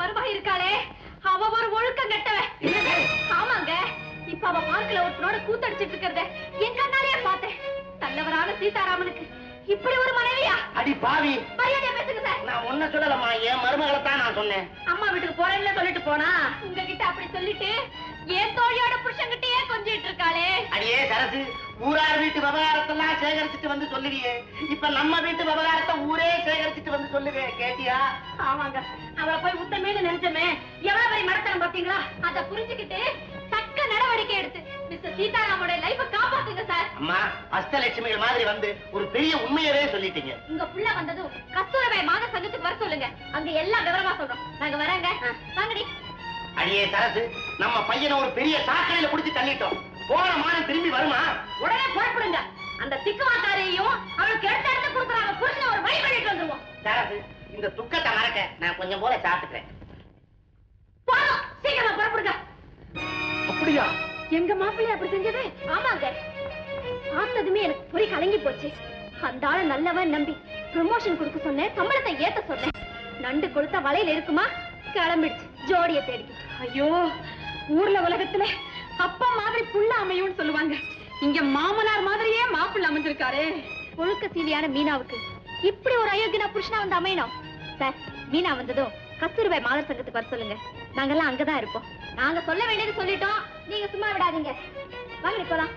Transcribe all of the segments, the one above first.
மருமக இருக்காளே அவ ஒரு ஒழுக்கம் கெட்டவன் ஆமாங்க. இப்ப அவ பார்க்கல ஒருத்தனோட கூத்தடிச்சிட்டு இருக்கிறத என் கண்ணாலேயே பார்த்தேன். நல்லவரான சீதாராமனுக்கு. இப்படி ஒரு மனைவியா? அடி பாவி. மரியாதையா பேசுங்க சார். நான் ஒன்ன சொல்லலம்மா. என் மருமகளை தான் நான் சொன்னேன். அம்மா வீட்டுக்கு போறேன்னு சொல்லிட்டு போனா? உங்ககிட்ட அப்படி சொல்லிட்டு என் தோழியோட புருஷன்கிட்டயே கொஞ்சிட்டு இருக்காளே? அடியே சரசு ஊரார் வீட்டு விவகாரத்தெல்லாம் சேகரிச்சுட்டு வந்து சொல்லுவியே. இப்ப நம்ம வீட்டு விவகாரத்தை ஊரே சேகரிச்சுட்டு வந்து சொல்லுவே கேட்டியா? ஆமாங்க. அவளை போய் உத்தமேன்னு நினைச்சமே. எவ்வளவு பெரிய மடத்தனம் பாத்தீங்களா? அத புரிஞ்சுக்கிட்டு தக்க நடவடிக்கை எடுத்து மிஸ்டர் சீதாராமோட லைஃப காப்பாத்துங்க சார் அம்மா அஷ்டலட்சுமிகள் மாதிரி வந்து ஒரு பெரிய உண்மையவே சொல்லிட்டீங்க. உங்க புள்ள வந்ததும் கஸ்தூரபாய் மாக சங்கத்துக்கு வர சொல்லுங்க. அங்க எல்லாம் விவரமா சொல்றோம். நாங்க வரேங்க வாங்கடி. அடியே சரசு நம்ம பையனை ஒரு பெரிய சாக்கடையில புடிச்சு தள்ளிட்டோம். போன மானம் திரும்பி வருமா? உடனே புறப்படுங்க. அந்த திக்குவாக்காரையும் அவளுக்கு எடுத்து எடுத்து கொடுக்குறாங்க புருஷனை ஒரு வழி பண்ணிட்டு வந்துருவோம். சரசு இந்த துக்கத்தை மறக்க நான் கொஞ்சம் போல சாப்பிட்டுக்கிறேன். போதும். சீக்கிரமா புறப்படுங்க. அப்படியா? எங்க மாப்பிள்ளை அப்படி செஞ்சது? ஆமாங்க. பார்த்ததுமே எனக்கு பொறி கலங்கி போச்சு. அந்த ஆள நல்லவன் நம்பி ப்ரமோஷன் கொடுக்க சொன்னேன். சம்பளத்தை ஏத்த சொன்னேன். நண்டு கொடுத்த வலையில இருக்குமா? கிளம்பிடுச்சு. ஜோடிய தேடி ஐயோ ஊர்ல உலகத்துல அப்பா மாதிரி புள்ள அமையும்னு சொல்லுவாங்க. இங்க மாமனார் மாதிரியே மாப்பிள்ள அமைஞ்சிருக்காரே. ஒழுக்க சீலியான மீனாவுக்கு இப்படி ஒரு அயோக்கியனா புருஷனா வந்து அமையணும்? சார் மீனா வந்ததும் கஸ்தூர்பாய் மாதர் சங்கத்துக்கு வர சொல்லுங்க. நாங்கெல்லாம் அங்கதான் இருப்போம். நாங்க சொல்ல வேண்டியது சொல்லிட்டோம். நீங்க சும்மா விடாதீங்க. வாங்க போலாம்.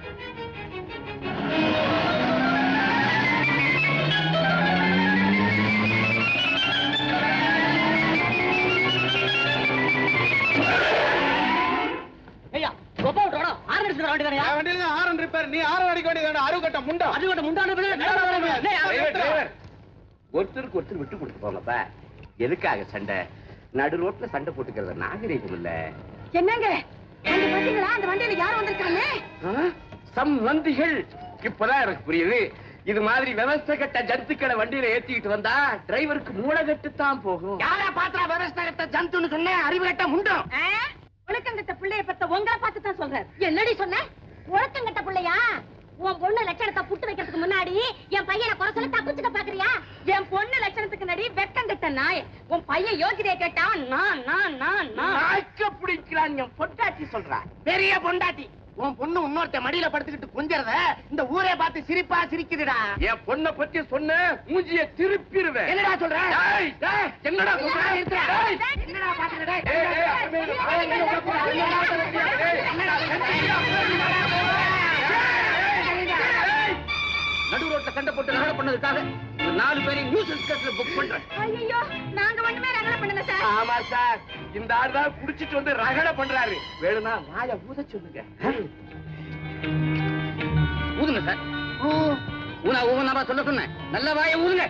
ஆறு நிமிஷம் வர வேண்டியதானே என் வண்டியில தான் ஆரன் ரிப்பேர் நீ ஆரன் அடிக்க வேண்டியது அறுவு கட்ட முண்டா. அது கூட முண்டான டிரைவர், டிரைவர். ஒருத்தருக்கு ஒருத்தர் விட்டு கொடுத்து போங்கப்பா. எதுக்காக சண்டை? நடு ரோட்ல சண்டை போட்டுக்கிறத நாகரீகம் இல்ல. என்னங்க? அங்க பாத்தீங்களா அந்த வண்டியில யார் வந்திருக்காங்க? சம் இப்பதான் எனக்கு புரியுது. இது மாதிரி விவசாய கட்ட ஜந்துக்களை வண்டியில ஏத்திக்கிட்டு வந்தா டிரைவருக்கு மூளை கட்டுத்தான் போகும். யாரா பாத்திரா விவசாயத்தை ஜந்துன்னு சொன்னேன்? அறிவு கட்ட முண்டம். ஒழுக்கங்கட்ட பிள்ளைய பத்த உங்களை பார்த்து தான் சொல்றேன் என்னடி சொன்ன? ஒழுக்கங்கட்ட பிள்ளையா? உன் பொண்ணு லட்சணத்தை புட்டு வைக்கிறதுக்கு முன்னாடி என் பையனை குறை சொல்ல தப்பிச்சுக்க பாக்குறியா? என் பொண்ணு லட்சணத்துக்கு நடி வெக்கங்கட்ட நாய். உன் பையன் யோகிதைய கேட்டா நான் நான் நான் நான். பிடிக்கிறான் என் பொண்டாட்டி சொல்றா. பெரிய பொண்டாட்டி. உன் பொண்ணு இன்னொருத்த மடியில படுத்துக்கிட்டு கொஞ்சறத இந்த ஊரே பார்த்து சிரிப்பா சிரிக்குதுடா என் பொண்ணை பத்தி சொன்ன மூஞ்சிய திருப்பிடுவேன் என்னடா சொல்ற என்னடா சொல்ற? என்னடா நடு ரோட்ல சண்டை போட்டு ரகலை பண்ணதுக்காக நாலு பேரையும் நியூஸ் கேஸ்ல புக் பண்றேன். ஐயோ நாங்க ஒண்ணுமே ரகலை பண்ணல சார். ஆமா சார். இந்த ஆள் தான் குடிச்சிட்டு வந்து ரகலை பண்றாரு. வேணும்னா வாய ஊத சொல்லுங்க. ஊதுங்க சார். ஊனா ஊனா சொல்ல சொன்னேன். நல்ல வாய ஊதுங்க.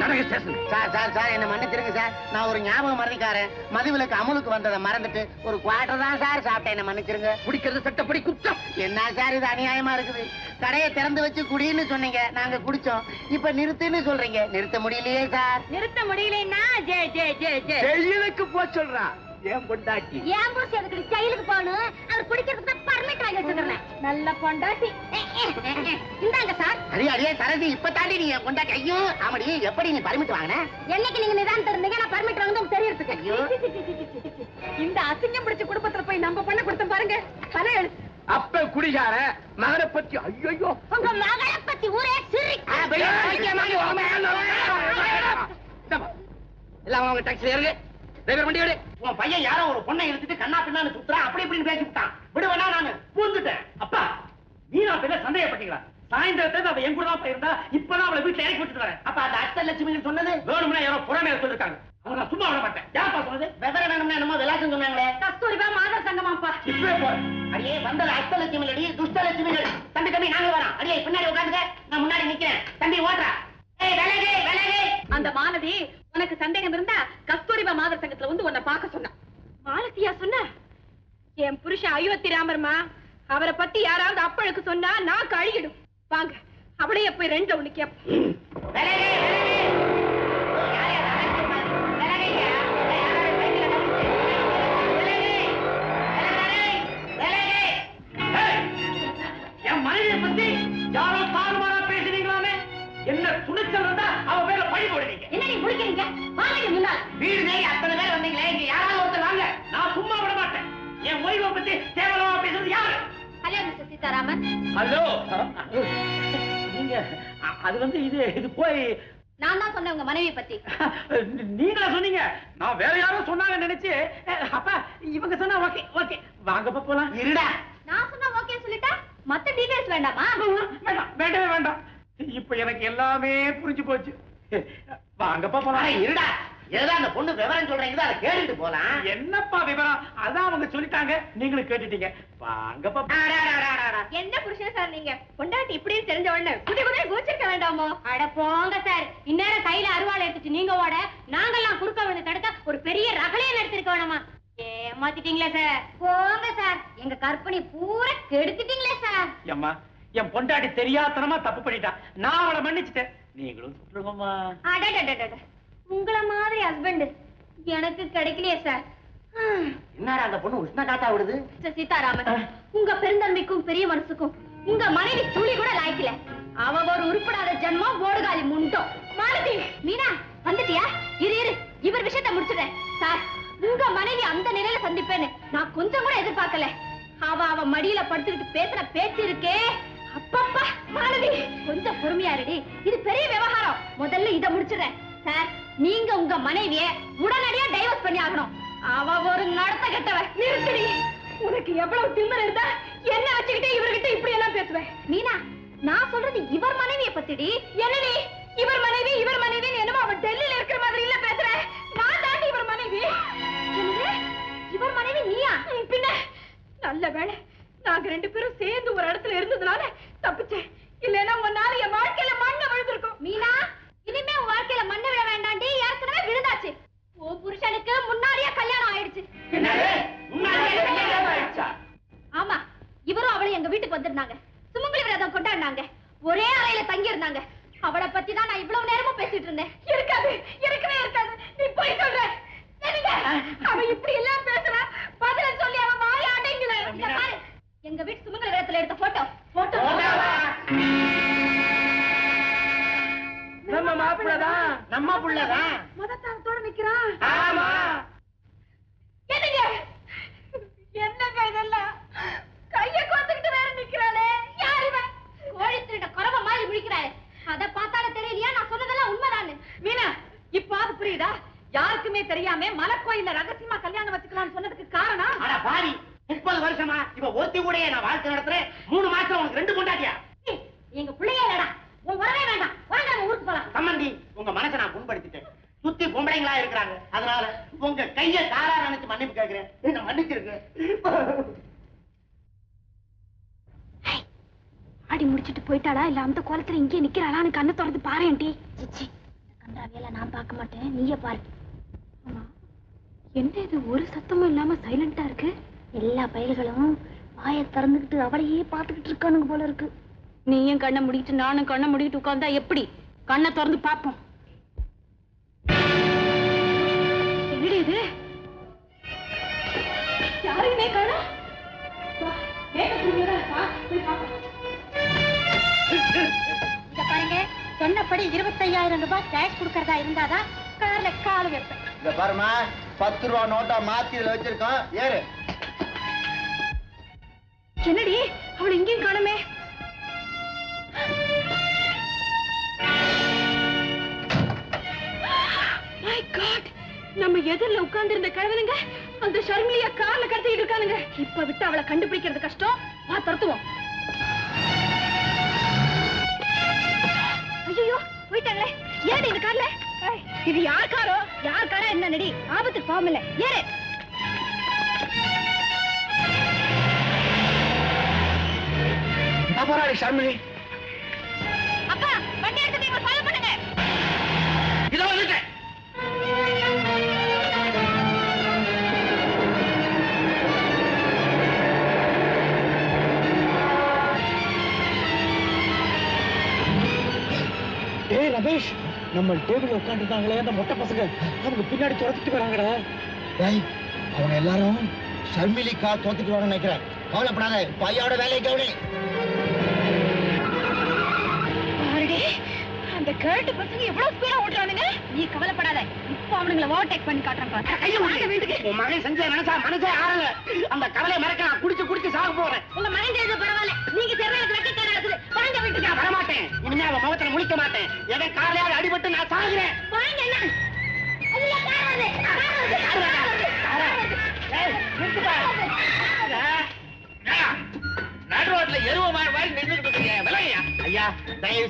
நடக்க ஸ்டேஷன் சார் சார் சார் என்ன மன்னிச்சிருங்க சார் நான் ஒரு ஞாபகம் மறந்துக்காரன் மதுவிலக்கு அமலுக்கு வந்ததை மறந்துட்டு ஒரு குவார்டர் தான் சார் சாப்பிட்டேன். என்ன மன்னிச்சிருங்க. குடிக்கிறது சட்டப்படி குற்றம். என்ன சார் இது அநியாயமா இருக்குது? கடையை திறந்து வச்சு குடின்னு சொன்னீங்க. நாங்க குடிச்சோம். இப்ப நிறுத்துன்னு சொல்றீங்க. நிறுத்த முடியலையே சார் நிறுத்த முடியலன்னா ஜே ஜே ஜே ஜே. ஜெயிலுக்கு போ சொல்றான் ஏன் பொண்டாட்டி. ஏன் போஸ் எதுக்கு ஜெயிலுக்கு போகணும்? அவர் குடிக்கிறதுக்கு தான் பர்மிட் வாங்கி வச்சிருக்கேன் நல்ல பொண்டாட்டி. இந்தாங்க சார் அடியே அடியே சரதி இப்ப தாண்டி நீ என் கொண்டாட்டி ஐயோ ஆமாடி எப்படி நீ பர்மிட் வாங்கின? என்னைக்கு நீங்க நிதானத்துல இருந்தீங்க? நான் பர்மிட் வாங்க தெரியறதுக்கு. இந்த அசிங்கம் பிடிச்ச குடும்பத்துல போய் நம்ம பண்ண கொடுத்தோம் பாருங்க. தலை எழுத்து அப்ப குடிகார மகனை பத்தி ஐயோ உங்க மகளை பத்தி ஊரே சிரி. எல்லாம் அவங்க டாக்ஸி ஏறுங்க. டிரைவர் வண்டி எடு உன் பையன் யாரோ ஒரு பொண்ணை இழுத்துட்டு கண்ணா பின்னான்னு சுத்துறான் அப்படி இப்படின்னு பேசி விட்டான். விடுவேனா நானு? பூந்துட்டேன். அப்பா நீ நான் பின்ன சந்தேகப்பட்டீங்களா? சாயந்தரத்துல அவ என் கூட தான் போயிருந்தா இப்பதான் அவளை வீட்டுல இறக்கி விட்டுட்டு வரேன். அப்ப அந்த அஷ்டலட்சுமி சொன்னது வேணும்னா யாரோ புறமே சொல்லிருக்காங்க. அவங்க நான் சும்மா விட மாட்டேன். யாருப்பா சொன்னது? விவரம் வேணும்னா என்னமோ விளாசம் சொன்னாங்களே. கஸ்தூரிபா மாதர் சங்கமாப்பா. இப்பவே போறேன் அடியே வந்தது அஷ்டலட்சுமி அடி துஷ்டலட்சுமிகள் தம்பி தம்பி நாங்க வரோம். அடியே பின்னாடி உட்காந்துக்க நான் முன்னாடி நிக்கிறேன் தம்பி ஓட்டுறா ஏய் விலகு விலகு அந்த மாலதி உனக்கு சந்தேகம் இருந்தா கஸ்தூரிபா மாதர் சங்கத்துல வந்து உன்னை பார்க்க சொன்னா மாலதியா சொன்ன என் புருஷன் அயோத்தி ராமர்மா அவரை பத்தி யாராவது அப்பழுக்கு சொன்னா நான் கழுகிடும் வாங்க அவளையே போய் ரெண்டு ஒண்ணு கேப்போம். என்ன துணிச்சல் இருந்தா அவ மேல பழி போடுவீங்க என்ன நீ முடிக்கிறீங்க வாங்க முன்னாள். வீடு அத்தனை பேர் வந்தீங்க வச்சு கேவலமா பேசுறது யாரு? Hello mister Sitaraman. ஹலோ. நீங்க அது வந்து இது இது போய் நான் தான் சொன்னேன் உங்க மனைவி பத்தி. நீங்களா சொன்னீங்க? நான் வேற யாரோ சொன்னாங்க நினைச்சு அப்பா இவங்க சொன்னா ஓகே ஓகே. வாங்கப்பா போலாம். இருடா. நான் சொன்னா ஓகே சொல்லிட்டா? மத்த டீடைல்ஸ் வேண்டாமா? வேண்டாம் வேண்டவே வேண்டாம். இப்ப எனக்கு எல்லாமே புரிஞ்சு போச்சு. வாங்கப்பா போலாம். இருடா. அந்த பொண்ணு விவரம் சொல்றீங்க? அதை கேட்டுட்டு போலாம். என்னப்பா விவரம்? அதான் அவங்க சொல்லிட்டாங்க. நீங்களும் கேட்டுட்டீங்க. வாங்கப்பா என்ன புருஷன் சார் நீங்க? பொண்டாட்டி இப்படி தெரிஞ்ச உடனே குடி குடி கோச்சிருக்க வேண்டாமோ? அட போங்க சார் இந்நேரம் கையில அருவாள் எடுத்துட்டு நீங்க ஓட நாங்கெல்லாம் குறுக்க விழுந்து தடுக்க ஒரு பெரிய ரகலையை எடுத்திருக்க வேணாமா? ஏமாத்திட்டீங்களே சார் போங்க சார் எங்க கற்பனை பூரா கெடுத்துட்டீங்களே சார் அம்மா என் பொண்டாட்டி தெரியாதனமா தப்பு பண்ணிட்டா. நான் அவளை மன்னிச்சிட்டேன். நீங்களும் சொல்லுங்கம்மா அடடடடட. உங்கள மாதிரி ஹஸ்பண்ட் எனக்கு கிடைக்கலையே சார் என்னடா அந்த பொண்ணு உஷ்ண காத்தா விடுது? சீதாராமன் உங்க பெருந்தன்மைக்கும் பெரிய மனசுக்கும் உங்க மனைவி துளி கூட லாய்க்கல. அவ ஒரு உருப்படாத ஜென்மம் ஓடுகாலி முண்டோம். மாலதி மீனா வந்துட்டியா? இரு இரு இவர் விஷயத்தை முடிச்சிடுறேன் சார் உங்க மனைவி அந்த நிலையில சந்திப்பேன்னு நான் கொஞ்சம் கூட எதிர்பார்க்கல. அவ அவ மடியில படுத்துக்கிட்டு பேசுற பேச்சு இருக்கே. அப்பப்பா மாலதி கொஞ்சம் பொறுமையா இருடி. இது பெரிய விவகாரம். முதல்ல இத முடிச்சிடுறேன் சார் நீங்க உங்க மனைவிய உடனடியா டைவர்ஸ் பண்ணி ஆகணும். அவ ஒரு நடத்த கெட்டவ. நிறுத்தடி. உனக்கு எவ்வளவு திமிர் இருந்தா என்ன வச்சுக்கிட்டே இவர்கிட்ட இப்படி எல்லாம் பேசுவேன் மீனா நான் சொல்றது இவர் மனைவிய பத்திடி. என்னடி? இவர் மனைவி இவர் மனைவி என்னமோ அவன் டெல்லியில இருக்கிற மாதிரி இல்ல பேசுற. நான் தாண்டி இவர் மனைவி? இவர் மனைவி நீயா? பின்ன. நல்ல வேளை நாங்க ரெண்டு பேரும் சேர்ந்து ஒரு இடத்துல இருந்ததுனால தப்பிச்சேன். இல்லைன்னா உன்னால என் வாழ்க்கையில மண்ணை விழுந்திருக்கும். மீனா இனிமே உன் வாழ்க்கையில மண்ணை விழ வேண்டாண்டி ஏற்கனவே விழுந்தாச்சு உன் புருஷனுக்கு முன்னாடியே கல்யாணம் ஆயிடுச்சு. ஆமா. இவரும் அவளும் எங்க வீட்டுக்கு வந்திருந்தாங்க. சுமங்கலி விரதம் கொண்டாடினாங்க. ஒரே அறையில தங்கி இருந்தாங்க அவளை பத்தி தான் நான் இவ்வளவு நேரமும் பேசிட்டு இருந்தேன். இருக்காது. இருக்கவே இருக்காது. நீ போய் சொல்ற என்னங்க அவ இப்படி எல்லாம் பேசுறா. பதில சொல்லி அவ வாய அடைங்கல எங்க வீட்டு சுமங்கலி விரதத்துல எடுத்த போட்டோ போட்டோ நம்ம மாப்பிள்ளதான். நம்ம புள்ளதான் மதத்தாரத்தோட நிக்கிறான் ஆமா என்னங்க என்னங்க இதெல்லாம் கைய கோத்துக்கிட்டு வேற நிக்கிறாளே யார் இவன் கோழி திருட குறவ மாதிரி முடிக்கிறாளே அத பார்த்தாலே தெரியலையா நான் சொன்னதெல்லாம் உண்மைதானே மீனா இப்பாது புரியுதா யாருக்குமே தெரியாம மலக்கோயில்ல ரகசியமா கல்யாணம் வச்சுக்கலாம்னு சொன்னதுக்கு காரணம் அட பாவி முப்பது வருஷமா இவ ஒத்தி கூட நான் வாழ்க்கை நடத்துறேன். மூணு மாசம் உனக்கு ரெண்டு கொண்டாட்டியா எங்க பிள்ளையே இல்லடா. உன் வரவே வேண்டாம். வாங்க நம்ம ஊருக்கு போலாம். சம்மந்தி உங்க மனசை நான் புண்படுத்திட்டேன். சுத்தி பொம்பளைங்களா இருக்கிறாங்க. அதனால உங்க கைய தாரா நினைச்சு மன்னிப்பு கேக்குறேன் என்ன மன்னிச்சிருங்க ஆடி முடிச்சிட்டு போயிட்டாளா இல்ல அந்த கோலத்துல இங்கே நிக்கிறாளான்னு கண்ணை திறந்து பாருடி சிச்சி கண்டாவியெல்லாம் நான் பார்க்க மாட்டேன். நீயே பாரு. ஆமா என்ன இது? ஒரு சத்தமும் இல்லாம சைலண்டா இருக்கு? எல்லா பயல்களும் வாயை திறந்துகிட்டு அவளையே பார்த்துக்கிட்டு இருக்கானுங்க போல இருக்கு. நீயும் கண்ணை முடிக்கிட்டு நானும் கண்ணை முடிக்கிட்டு உட்கார்ந்தா எப்படி? கண்ணை திறந்து பாப்போம் என்னடி இது? பார்ப்போம். இத பாருங்க சொன்னபடி இருபத்தையாயிரம் ரூபாய் கேஷ் கொடுக்கறதா இருந்தாதான் கார்ல கால் வைப்பேன். இந்த பாருமா பத்து ரூபா நோட்டா மாத்தி இதுல வச்சிருக்கோம். ஏறு. என்னடி? அவள் இங்கேயும் காணுமே. மை காட் நம்ம எதிரில் உட்கார்ந்து இருந்த கிழவனுங்க அந்த ஷர்மிலியா கார்ல கடத்திட்டு இருக்கானுங்க. இப்ப விட்டு அவளை கண்டுபிடிக்கிறது கஷ்டம். வா துரத்துவோம். ஐயோ போயிட்டாங்களே. ஏடி இந்த கார்ல. இது யார் காரோ? யார் காரா என்ன நடி ஆபத்துக்கு போகமில்ல ஏறு. போராடி ஷர்மிளி அப்பா வண்டி எடுத்து ஃபாலோ பண்ணுங்க. இதோ வந்துட்டேன். ஏய் ரமேஷ் நம்ம டேபிள் உட்காந்துருந்தாங்களே அந்த மொட்டை பசங்க. அவங்க பின்னாடி துரத்திட்டு வராங்கடா. டேய் அவங்க எல்லாரும் ஷர்மிலி கார் தோத்துட்டு வரணும்னு நினைக்கிறேன். கவலைப்படாத பையோட வேலையை கவனி. அந்த கேட்டு பசங்க எவ்வளவு ஸ்பீடா ஓட்டுறானுங்க? நீ கவலைப்படாத. இப்ப அவனுங்களை ஓவர்டேக் பண்ணி காட்டுறேன். கையை வாங்க வீட்டுக்கு. உன் மகன் செஞ்ச நினைச்சா மனசே ஆறல. அந்த கவலையை மறக்க நான் குடிச்சு குடிச்சு சாக போறேன் உங்க மகன் செய்தது பரவாயில்ல. நீங்க தெரியல வெக்கக்கேடா இருக்குது. வாங்க வீட்டுக்கு. நான் வரமாட்டேன். இனிமே அவன் முகத்துல முழிக்க மாட்டேன். எதை காலையாவது அடிபட்டு நான் சாகுறேன்.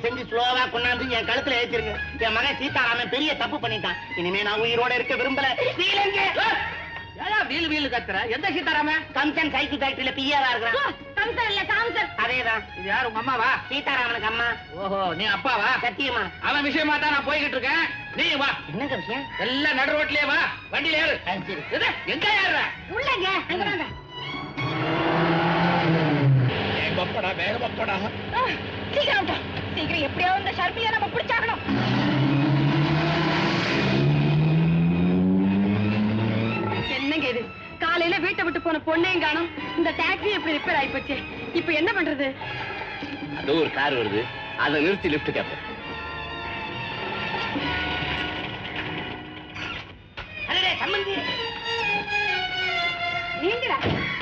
தயவு செஞ்சு ஸ்லோவா கொண்டாந்து என் கழுத்துல ஏத்திருங்க. என் மகன் சீதாராமன் பெரிய தப்பு பண்ணிட்டான். இனிமே நான் உயிரோட இருக்க விரும்பல. வீல் வீல் கத்துற? எந்த சீதாராமன்? கம்சன் சைக்கிள் ஃபேக்டரியில பிஏவா இருக்கிறான். கம்சர் இல்ல சாம்சர் அதேதான். இது யார் உங்க அம்மாவா? சீதாராமனுக்கு அம்மா. ஓஹோ நீ அப்பாவா? சத்தியமா அவன் விஷயமா தான் நான் போய்கிட்டு இருக்கேன். நீ வா. என்னங்க விஷயம்? எல்லாம் நடு ரோட்லயே வா. வண்டியில ஏறு? எங்க ஏறுற? உள்ளங்க பப்படா ஆ, சீக்கிரம். சீக்கிரம் எப்படியாவது இந்த ஷர்மியை நம்ம பிடிச்சாகணும். என்னங்க இது? காலையில வீட்டை விட்டு போன பொண்ணையும் காணும். இந்த டாக்ஸி எப்படி ரிப்பேர் ஆயிப்போச்சு இப்ப என்ன பண்றது? அது ஒரு கார் வருது. அதை நிறுத்தி லிஃப்ட் கேப்பேன் நீங்களா?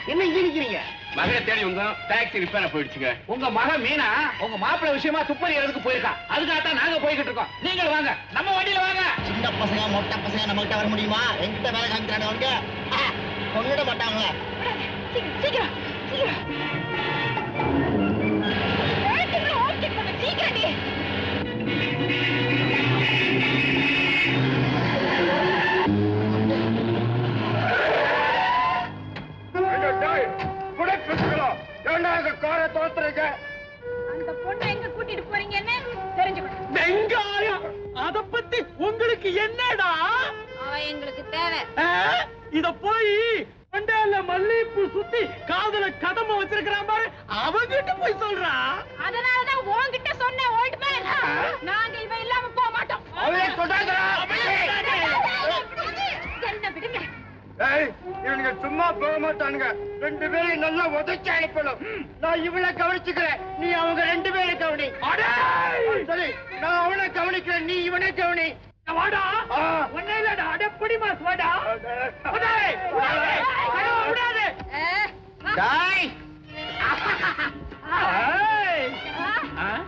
என்ன இங்க நிக்கிறீங்க? மகளை தேடி வந்தோம். டாக்ஸி ரிப்பேர் போயிடுச்சுங்க. உங்க மகன் மீனா உங்க மாப்பிள்ளை விஷயமா துப்பறி எடுக்க போயிருக்கா. அதுக்காக தான் நாங்க போய்கிட்டு இருக்கோம். நீங்க வாங்க. நம்ம வண்டியில வாங்க. சின்ன பசங்க மொட்டை பசங்க நம்ம கிட்ட வர முடியுமா? என்கிட்ட வேலை காமிக்கிறாங்க அவங்க கொண்டுட மாட்டாங்களே சீக்கிரம் சீக்கிரம் சீக்கிரம். போக மாட்டானுங்க ரெண்டு பேரையும் நல்லா உதச்சி அனுப்பணும். நான் இவளை கவனிச்சுக்கிறேன். நீ அவங்க ரெண்டு பேரும் கவனி. சரி. நான் அவனை கவனிக்கிறேன். நீ இவனை கவனி. வாடா. இல்லடா. அடப்படி மாஸ் வாடா. விடாதே?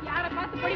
யார பார்த்து பொடி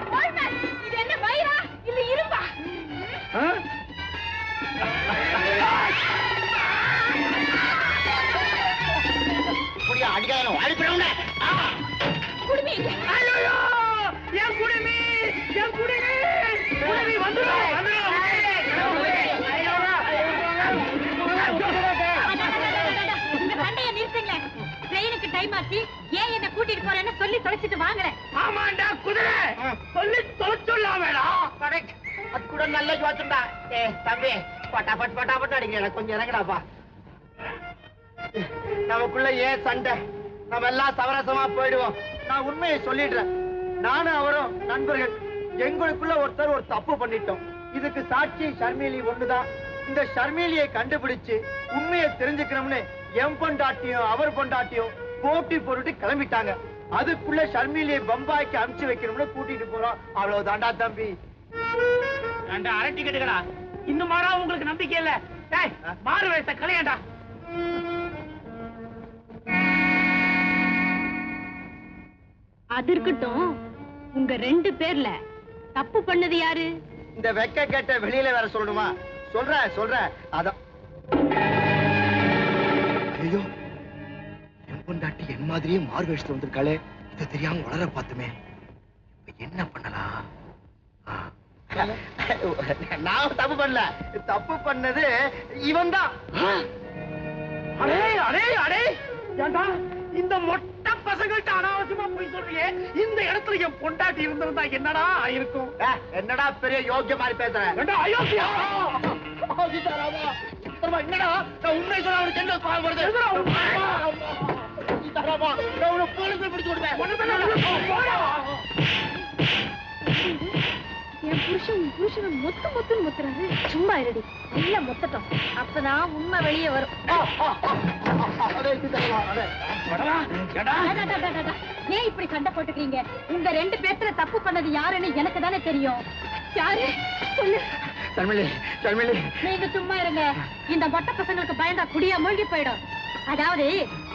கூட்டிட்டு போறேன்னு சொல்லி தொலைச்சிட்டு வாங்குறேன் ஆமாண்டா குதிரை. சொல்லி தொலைச்சுள்ளாமேடா கரெக்ட் அது கூட நல்ல ஜோச்சுண்டா ஏ தம்பி பட்டாபட் பட்டாபட் அடிக்கிறேன். கொஞ்சம் இறங்கடாப்பா. நமக்குள்ள ஏன் சண்டை? நம்ம எல்லாம் சமரசமா போயிடுவோம். நான் உண்மையை சொல்லிடுறேன். நானும் அவரும் நண்பர்கள். எங்களுக்குள்ள ஒருத்தர் ஒரு தப்பு பண்ணிட்டோம். இதுக்கு சாட்சி ஷர்மிலி ஒண்ணுதான். இந்த ஷர்மிலியை கண்டுபிடிச்சு உண்மையை தெரிஞ்சுக்கணும்னு எம் பொண்டாட்டியும் அவர் பொண்டாட்டியும் போட்டி போட்டுட்டு கிளம்பிட்டாங்க. அதுக்குள்ள ஷர்மிலியை பம்பாய்க்கு அனுப்பிச்சு வைக்கணும்னு கூட்டிட்டு போறோம். அவ்வளவுதான்டா தம்பி. ஏண்டா அரட்டி கட்டுக்கடா இன்னும் மாறா உங்களுக்கு நம்பிக்கை இல்ல. டேய் மாறு வயச கலையாண்டா அது இருக்கட்டும். உங்க ரெண்டு பேர்ல தப்பு பண்ணது யாரு? இந்த வெக்க கேட்ட வெளியில வேற சொல்லணுமா? சொல்ற சொல்ற அதான். மாதிரியே மாறு வேஷத்துல வந்திருக்காளே. இதை தெரியாம வளர பார்த்துமே. இப்ப என்ன பண்ணலாம்? நான் தப்பு பண்ணல. தப்பு பண்ணது இவன் தான் அடே அடே அடே. ஏண்டா இந்த மொட்டை பசங்கள்ட்ட அனாவசியமா போய் சொல்றியே? இந்த இடத்துல என் பொண்டாட்டி இருந்திருந்தா என்னடா இருக்கும் என்னடா பெரிய யோக்கிய மாதிரி பேசுற? ஏண்டா அயோக்கியா? என்னடா? நான் உண்மை சொல்ல அவனுக்கு என்ன வருது நான் பிடிச்சு. புருஷன் புருஷனை மொத்த மொத்தம் முத்துறாரு. சும்மா இருடி. இல்ல மொத்தட்டும். அப்பதான் உண்மை வெளியே வரும். ஏன் இப்படி சண்டை போட்டுக்கிறீங்க? உங்க ரெண்டு பேர்த்துல தப்பு பண்ணது யாருன்னு எனக்கு தானே தெரியும். யாரு? சொல்லு. நீங்க சும்மா இருங்க. இந்த மொட்டை பசங்களுக்கு பயந்தா குடியா மூழ்கி போயிடும். அதாவது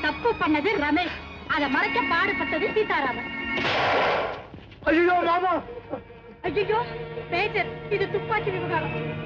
தப்பு பண்ணது ரமேஷ். அதை மறைக்க பாடுபட்டது சீதாராமன். ஐயோ மாமா. ஐயோ மேஜர் இது துப்பாக்கி விவகாரம்.